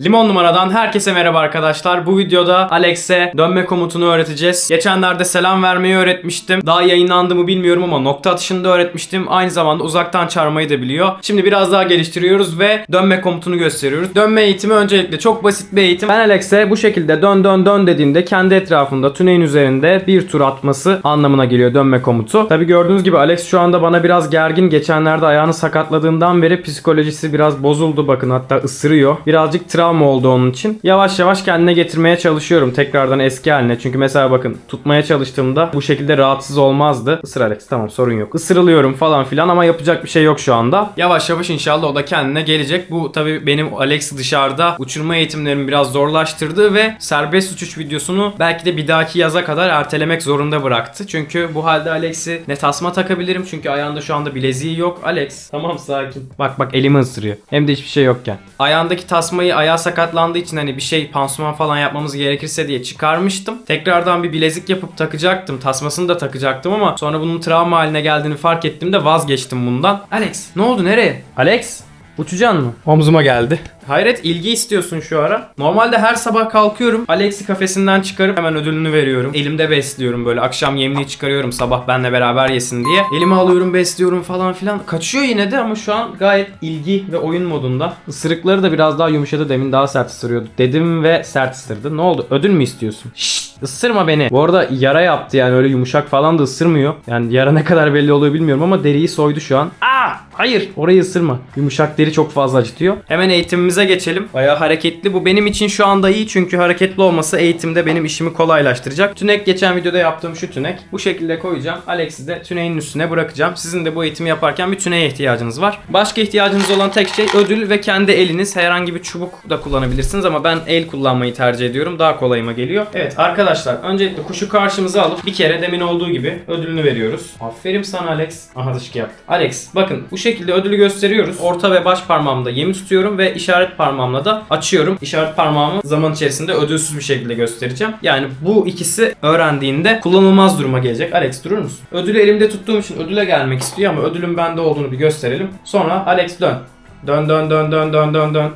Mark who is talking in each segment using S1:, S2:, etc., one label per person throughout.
S1: Limon numaradan herkese merhaba arkadaşlar. Bu videoda Alex'e dönme komutunu öğreteceğiz. Geçenlerde selam vermeyi öğretmiştim. Daha yayınlandı mı bilmiyorum ama nokta atışını da öğretmiştim. Aynı zamanda uzaktan çağırmayı da biliyor. Şimdi biraz daha geliştiriyoruz ve dönme komutunu gösteriyoruz. Dönme eğitimi öncelikle çok basit bir eğitim. Ben Alex'e bu şekilde dön dön dön dediğimde kendi etrafında tüneyin üzerinde bir tur atması anlamına geliyor dönme komutu. Tabi gördüğünüz gibi Alex şu anda bana biraz gergin. Geçenlerde ayağını sakatladığından beri psikolojisi biraz bozuldu. Bakın hatta ısırıyor. Birazcık travma oldu onun için. Yavaş yavaş kendine getirmeye çalışıyorum tekrardan eski haline. Çünkü mesela bakın tutmaya çalıştığımda bu şekilde rahatsız olmazdı. Isır Alex tamam sorun yok. Isırılıyorum falan filan ama yapacak bir şey yok şu anda. Yavaş yavaş inşallah o da kendine gelecek. Bu tabii benim Alex'i dışarıda uçurma eğitimlerimi biraz zorlaştırdı ve serbest uçuş videosunu belki de bir dahaki yaza kadar ertelemek zorunda bıraktı. Çünkü bu halde Alex'i ne tasma takabilirim çünkü ayağında şu anda bileziği yok. Alex tamam sakin. Bak bak elimi ısırıyor. Hem de hiçbir şey yokken. Ayağındaki tasmayı ayağı sakatlandığı için hani bir şey pansuman falan yapmamız gerekirse diye çıkarmıştım. Tekrardan bir bilezik yapıp takacaktım. Tasmasını da takacaktım ama sonra bunun travma haline geldiğini fark ettim de vazgeçtim bundan. Alex ne oldu nereye? Alex Uçacaksın mı? Omzuma geldi. Hayret ilgi istiyorsun şu ara. Normalde her sabah kalkıyorum. Alex'i kafesinden çıkarıp hemen ödülünü veriyorum. Elimde besliyorum böyle. Akşam yemliği çıkarıyorum sabah benle beraber yesin diye. Elime alıyorum besliyorum falan filan. Kaçıyor yine de ama şu an gayet ilgi ve oyun modunda. Isırıkları da biraz daha yumuşadı. Demin daha sert ısırıyordu. Dedim ve sert ısırdı. Ne oldu? Ödül mü istiyorsun? Şşt ısırma beni. Bu arada yara yaptı yani öyle yumuşak falan da ısırmıyor. Yani yara ne kadar belli oluyor bilmiyorum ama deriyi soydu şu an. Aa! Hayır orayı ısırma. Yumuşak deri çok fazla acıtıyor. Hemen eğitimimize geçelim. Bayağı hareketli. Bu benim için şu anda iyi çünkü hareketli olması eğitimde benim işimi kolaylaştıracak. Tünek geçen videoda yaptığım şu tünek. Bu şekilde koyacağım. Alex'i de tüneyin üstüne bırakacağım. Sizin de bu eğitimi yaparken bir tüneye ihtiyacınız var. Başka ihtiyacınız olan tek şey ödül ve kendi eliniz. Herhangi bir çubuk da kullanabilirsiniz ama ben el kullanmayı tercih ediyorum. Daha kolayıma geliyor. Evet arkadaşlar öncelikle kuşu karşımıza alıp bir kere demin olduğu gibi ödülünü veriyoruz. Aferin sana Alex. Aha dışkı yaptı. Alex bakın bu şekilde ödülü gösteriyoruz. Orta ve baş parmağımda yemi tutuyorum ve işaret parmağımla da açıyorum. İşaret parmağımı zaman içerisinde ödülsüz bir şekilde göstereceğim. Yani bu ikisi öğrendiğinde kullanılmaz duruma gelecek. Alex durur musun? Ödülü elimde tuttuğum için ödüle gelmek istiyor ama ödülün bende olduğunu bir gösterelim. Sonra Alex dön. Dön dön dön dön dön dön dön.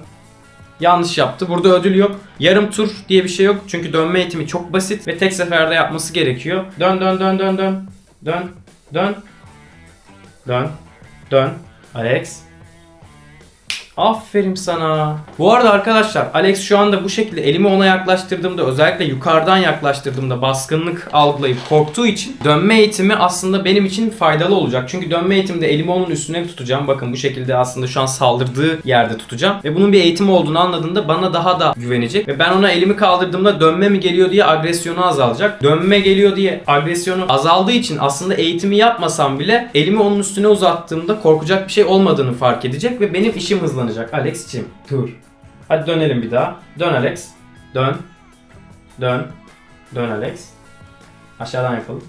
S1: Yanlış yaptı. Burada ödül yok. Yarım tur diye bir şey yok. Çünkü dönme eğitimi çok basit ve tek seferde yapması gerekiyor. Dön dön dön dön dön. Dön. Dön. Dön. Dön. Alex. Aferin sana. Bu arada arkadaşlar Alex şu anda bu şekilde elimi ona yaklaştırdığımda özellikle yukarıdan yaklaştırdığımda baskınlık algılayıp korktuğu için dönme eğitimi aslında benim için faydalı olacak. Çünkü dönme eğitimde elimi onun üstüne tutacağım. Bakın bu şekilde aslında şu an saldırdığı yerde tutacağım. Ve bunun bir eğitim olduğunu anladığında bana daha da güvenecek. Ve ben ona elimi kaldırdığımda dönme mi geliyor diye agresyonu azalacak. Dönme geliyor diye agresyonu azaldığı için aslında eğitimi yapmasam bile elimi onun üstüne uzattığımda korkacak bir şey olmadığını fark edecek ve benim işim hızlanacak. Alex'cim dur. Hadi dönelim bir daha. Dön Alex. Dön. Dön. Dön Alex. Aşağıdan yapalım.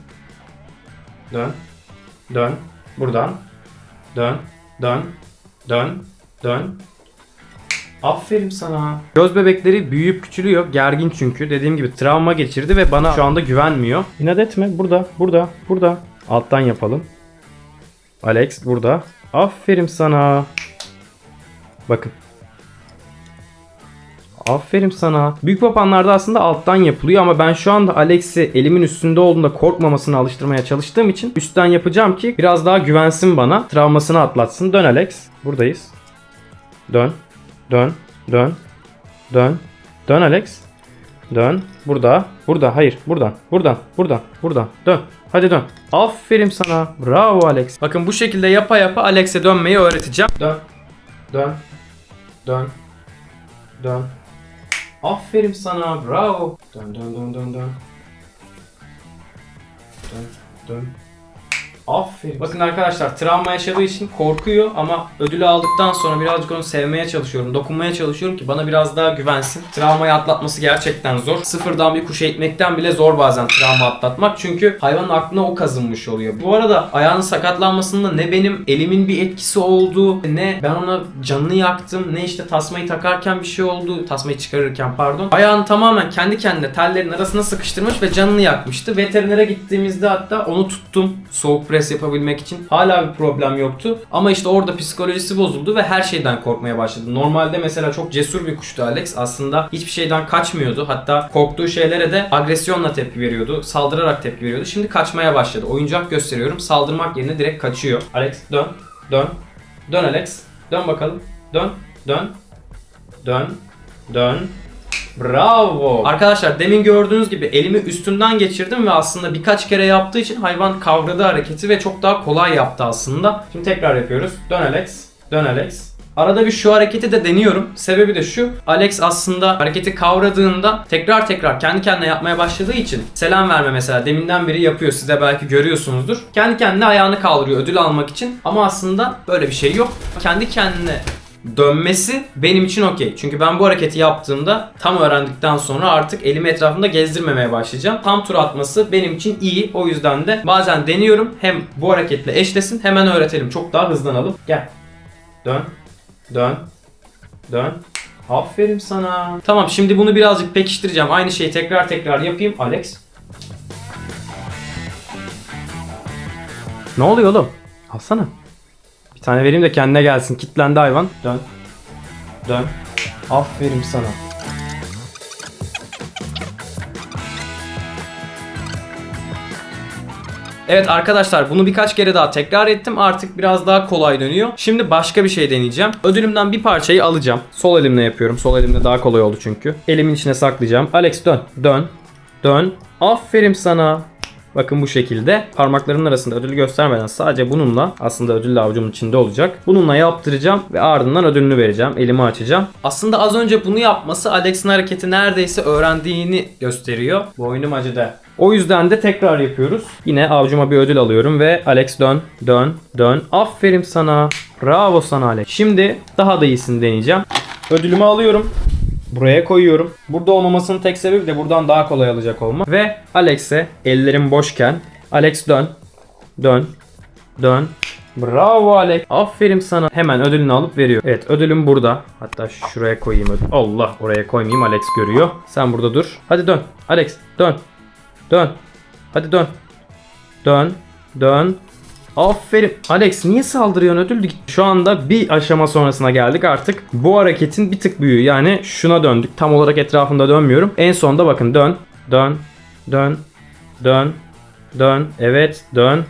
S1: Dön. Dön. Buradan. Dön. Dön. Dön. Dön. Aferin sana. Göz bebekleri büyüyüp küçülüyor. Gergin çünkü. Dediğim gibi travma geçirdi ve bana şu anda güvenmiyor. İnat etme. Burada. Burada. Burada. Alttan yapalım. Alex burada. Aferin sana. Bakın. Aferin sana. Büyük papanlarda aslında alttan yapılıyor ama ben şu anda Alex'i elimin üstünde olduğunda korkmamasını alıştırmaya çalıştığım için üstten yapacağım ki biraz daha güvensin bana. Travmasını atlatsın. Dön Alex. Buradayız. Dön. Dön. Dön. Dön. Dön Alex. Dön. Burada. Burada. Hayır. Buradan. Buradan. Buradan. Buradan. Dön. Hadi dön. Aferin sana. Bravo Alex. Bakın bu şekilde yapa yapa Alex'e dönmeyi öğreteceğim. Dön. Dön. Dön. Dön. Aferin sana. Bravo. Dön dön dön dön dön. Dön dön. Aferin. Bakın arkadaşlar travma yaşadığı için korkuyor ama ödülü aldıktan sonra birazcık onu sevmeye çalışıyorum. Dokunmaya çalışıyorum ki bana biraz daha güvensin. Travmayı atlatması gerçekten zor. Sıfırdan bir kuş eğitmekten bile zor bazen travma atlatmak. Çünkü hayvanın aklına o kazınmış oluyor. Bu arada ayağının sakatlanmasında ne benim elimin bir etkisi oldu ne ben ona canını yaktım ne işte tasmayı takarken bir şey oldu. Tasmayı çıkarırken pardon. Ayağını tamamen kendi kendine tellerin arasına sıkıştırmış ve canını yakmıştı. Veterinere gittiğimizde hatta onu tuttum. Soğuk pres pres yapabilmek için hala bir problem yoktu. Ama işte orada psikolojisi bozuldu ve her şeyden korkmaya başladı. Normalde mesela çok cesur bir kuştu Alex. Aslında hiçbir şeyden kaçmıyordu. Hatta korktuğu şeylere de agresyonla tepki veriyordu. Saldırarak tepki veriyordu. Şimdi kaçmaya başladı. Oyuncak gösteriyorum. Saldırmak yerine direkt kaçıyor. Alex dön. Dön. Dön Alex. Dön bakalım. Dön. Dön. Dön. Dön. Bravo. Arkadaşlar demin gördüğünüz gibi elimi üstünden geçirdim ve aslında birkaç kere yaptığı için hayvan kavradı hareketi ve çok daha kolay yaptı aslında. Şimdi tekrar yapıyoruz. Dön Alex. Dön Alex. Arada bir şu hareketi de deniyorum. Sebebi de şu. Alex aslında hareketi kavradığında tekrar tekrar kendi kendine yapmaya başladığı için selam verme mesela deminden beri yapıyor. Siz de belki görüyorsunuzdur. Kendi kendine ayağını kaldırıyor ödül almak için. Ama aslında böyle bir şey yok. Kendi kendine dönmesi benim için okey. Çünkü ben bu hareketi yaptığımda tam öğrendikten sonra artık elimi etrafında gezdirmemeye başlayacağım. Tam tur atması benim için iyi. O yüzden de bazen deniyorum. Hem bu hareketle eşlesin hemen öğretelim. Çok daha hızlanalım. Gel. Dön. Dön. Dön. Aferin sana. Tamam şimdi bunu birazcık pekiştireceğim. Aynı şeyi tekrar tekrar yapayım. Alex. Ne oluyor oğlum? Alsana. Bir tane vereyim de kendine gelsin. Kitlendi hayvan. Dön. Dön. Aferin sana. Evet arkadaşlar bunu birkaç kere daha tekrar ettim. Artık biraz daha kolay dönüyor. Şimdi başka bir şey deneyeceğim. Ödülümden bir parçayı alacağım. Sol elimle yapıyorum. Sol elimle daha kolay oldu çünkü. Elimin içine saklayacağım. Alex dön. Dön. Dön. Aferin sana. Bakın bu şekilde parmaklarının arasında ödülü göstermeden sadece bununla aslında ödül avucumun içinde olacak. Bununla yaptıracağım ve ardından ödülünü vereceğim. Elimi açacağım. Aslında az önce bunu yapması Alex'in hareketi neredeyse öğrendiğini gösteriyor. Boynum acıdı. O yüzden de tekrar yapıyoruz. Yine avcuma bir ödül alıyorum ve Alex dön, dön, dön. Aferin sana. Bravo sana Alex. Şimdi daha da iyisini deneyeceğim. Ödülümü alıyorum. Buraya koyuyorum. Burada olmamasının tek sebebi de buradan daha kolay alacak olma. Ve Alex'e ellerim boşken Alex dön. Dön. Dön. Bravo Alex. Aferin sana. Hemen ödülünü alıp veriyor. Evet ödülüm burada. Hatta şuraya koyayım ödül. Allah oraya koymayayım Alex görüyor. Sen burada dur. Hadi dön. Alex dön. Dön. Hadi dön. Dön. Dön. Aferin. Alex niye saldırıyorsun ödül? gitti. Şu anda bir aşama sonrasına geldik artık. Bu hareketin bir tık büyüğü. Yani şuna döndük. Tam olarak etrafında dönmüyorum. En sonda bakın dön. Dön. Dön. Dön. Dön. Evet. Dön.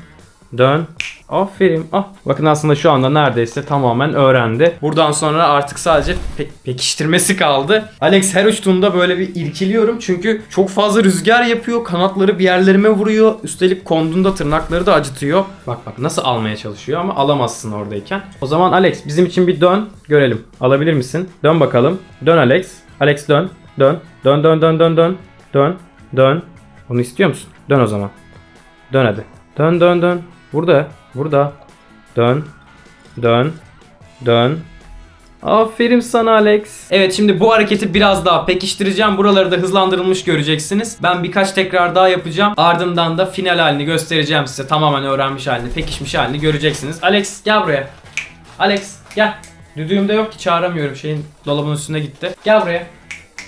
S1: Dön. Aferin. Ah. Bakın aslında şu anda neredeyse tamamen öğrendi. Buradan sonra artık sadece pe- pekiştirmesi kaldı. Alex her uçtuğunda böyle bir irkiliyorum. Çünkü çok fazla rüzgar yapıyor. Kanatları bir yerlerime vuruyor. Üstelik konduğunda tırnakları da acıtıyor. Bak bak nasıl almaya çalışıyor ama alamazsın oradayken. O zaman Alex bizim için bir dön. Görelim. Alabilir misin? Dön bakalım. Dön Alex. Alex dön. Dön. Dön dön dön dön dön. Dön. Dön. Bunu istiyor musun? Dön o zaman. Dön hadi. Dön dön dön. Burada. Burada. Dön. Dön. Dön. Aferin sana Alex. Evet şimdi bu hareketi biraz daha pekiştireceğim. Buraları da hızlandırılmış göreceksiniz. Ben birkaç tekrar daha yapacağım. Ardından da final halini göstereceğim size. Tamamen öğrenmiş halini, pekişmiş halini göreceksiniz. Alex gel buraya. Alex gel. Düdüğüm de yok ki çağıramıyorum. Şeyin dolabın üstüne gitti. Gel buraya.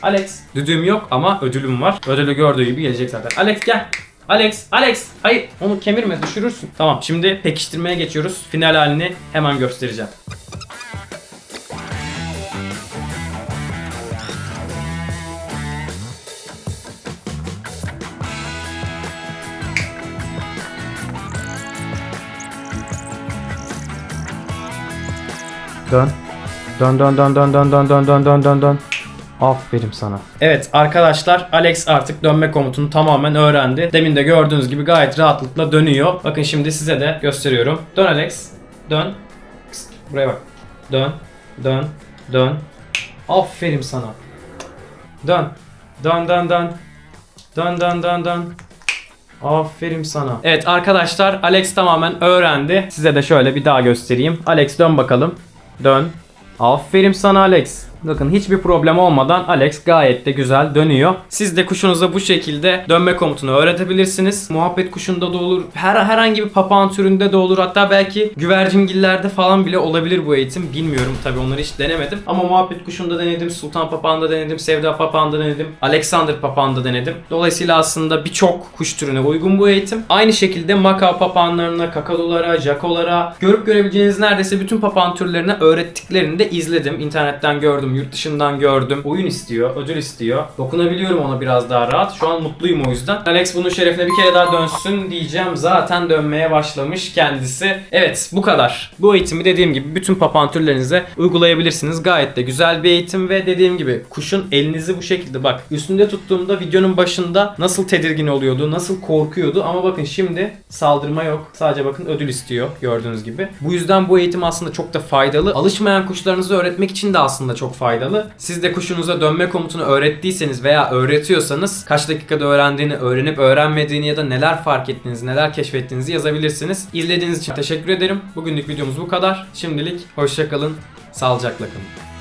S1: Alex. Düdüğüm yok ama ödülüm var. Ödülü gördüğü gibi gelecek zaten. Alex gel. Alex, Alex. Hayır, onu kemirme, düşürürsün. Tamam, şimdi pekiştirmeye geçiyoruz. Final halini hemen göstereceğim. Dön. Dön dön dön dön dön dön dön dön dön dön. Aferin sana. Evet arkadaşlar Alex artık dönme komutunu tamamen öğrendi. Demin de gördüğünüz gibi gayet rahatlıkla dönüyor. Bakın şimdi size de gösteriyorum. Dön Alex. Dön. Buraya bak. Dön. Dön. Dön. Aferin sana. Dön. Dön dön dön. Dön dön dön dön. Aferin sana. Evet arkadaşlar Alex tamamen öğrendi. Size de şöyle bir daha göstereyim. Alex dön bakalım. Dön. Aferin sana Alex. Bakın hiçbir problem olmadan Alex gayet de güzel dönüyor. Siz de kuşunuza bu şekilde dönme komutunu öğretebilirsiniz. Muhabbet kuşunda da olur. Her herhangi bir papağan türünde de olur. Hatta belki güvercingillerde falan bile olabilir bu eğitim. Bilmiyorum tabii onları hiç denemedim. Ama muhabbet kuşunda denedim. Sultan papağanda denedim. Sevda papağanda denedim. Alexander papağanda denedim. Dolayısıyla aslında birçok kuş türüne uygun bu eğitim. Aynı şekilde maka papağanlarına, kakadulara, jakolara görüp görebileceğiniz neredeyse bütün papağan türlerine öğrettiklerini de izledim. İnternetten gördüm, yurt dışından gördüm. Oyun istiyor, ödül istiyor. Dokunabiliyorum ona biraz daha rahat. Şu an mutluyum o yüzden. Alex bunun şerefine bir kere daha dönsün diyeceğim. Zaten dönmeye başlamış kendisi. Evet bu kadar. Bu eğitimi dediğim gibi bütün papağan türlerinize uygulayabilirsiniz. Gayet de güzel bir eğitim ve dediğim gibi kuşun elinizi bu şekilde bak üstünde tuttuğumda videonun başında nasıl tedirgin oluyordu, nasıl korkuyordu ama bakın şimdi saldırma yok. Sadece bakın ödül istiyor gördüğünüz gibi. Bu yüzden bu eğitim aslında çok da faydalı. Alışmayan kuşlarınızı öğretmek için de aslında çok faydalı. Siz de kuşunuza dönme komutunu öğrettiyseniz veya öğretiyorsanız kaç dakikada öğrendiğini, öğrenip öğrenmediğini ya da neler fark ettiğinizi, neler keşfettiğinizi yazabilirsiniz. İzlediğiniz için teşekkür ederim. Bugünlük videomuz bu kadar. Şimdilik hoşçakalın, sağlıcakla kalın.